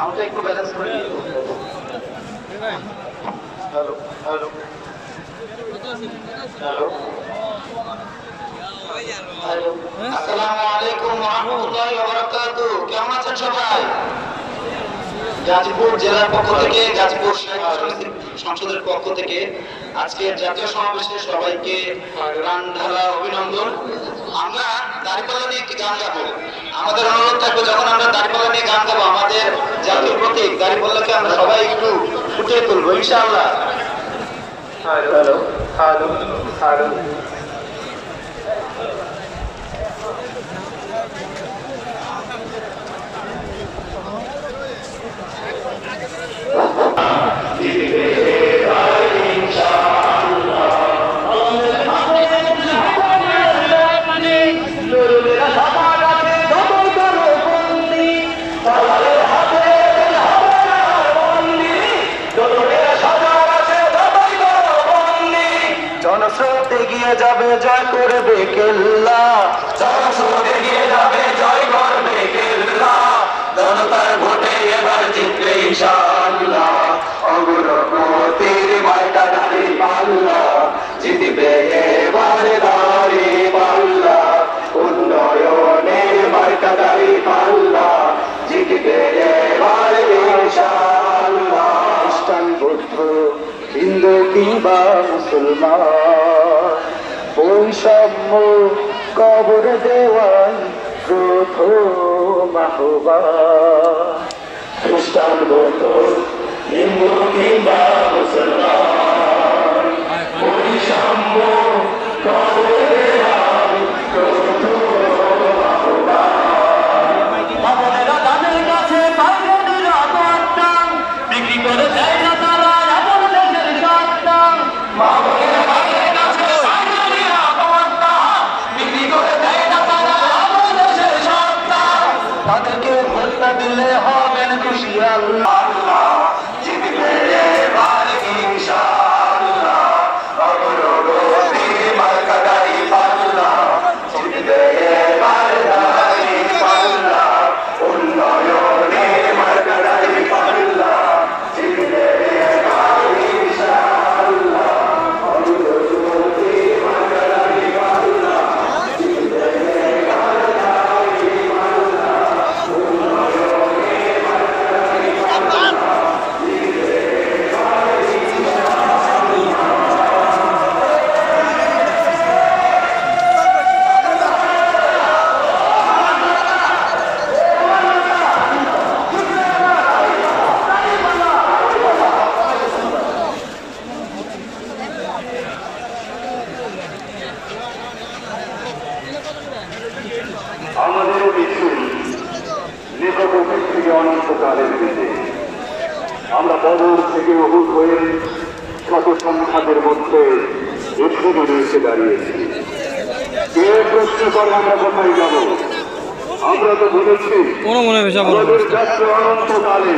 আমাকে একটু ব্যালেন্স করে হ্যালো হ্যালো হ্যালো। হ্যালো। আসসালামু আলাইকুম ওয়া রাহমাতুল্লাহি ওয়া বারাকাতুহু। কেমন আছেন সবাই? গাজীপুর জেলার পক্ষ থেকে, গাজীপুর সংসদের পক্ষ থেকে আজকের জাতীয় সমাবেশে সবাইকে ঢালা অভিনন্দন। আমরা দাঁড়িপাল্লা নিয়ে একটি গান গাবো। আমাদের অনুরোধ থাকবে, যখন আমরা দাঁড়িপাল্লা নিয়ে গান গাবো, আমাদের জাতীয় প্রতীক দাঁড়িপাল্লাকে আমরা সবাই একটু ফুটিয়ে তুলবো, ইনশাআল্লাহ। Hello hello hello. যাবে জয় করবে কেল্লা। জনস্রোত এগিয়ে যাবে জয় করবে কেল্লা। জনতার ভোটে এবার জিতবে ইনশাআল্লাহ। অগ্রগতির মার্কা দাঁড়ি পাল্লা। জিতবে এবার দাঁড়ি পাল্লা। উন্নয়নের দাঁড়ি পাল্লা। জিতবে এবার ইনশাআল্লাহ। খ্রিস্টান বৌদ্ধ হিন্দু কিংবা মুসলমান। বৈষম্য কবর দেওয়াই প্রথম খ্রিস্টান হিন্দু অনন্তকালের দিকে আমরা বদল থেকে অভূত হয়ে শত সংখ্যাদের মধ্যে এসে রয়েছে দাঁড়িয়েছি। কে প্রশ্ন করে আমরা কোথায় যাব? আমরা তো বলেছি আমাদের যাত্রা অনন্তকালে।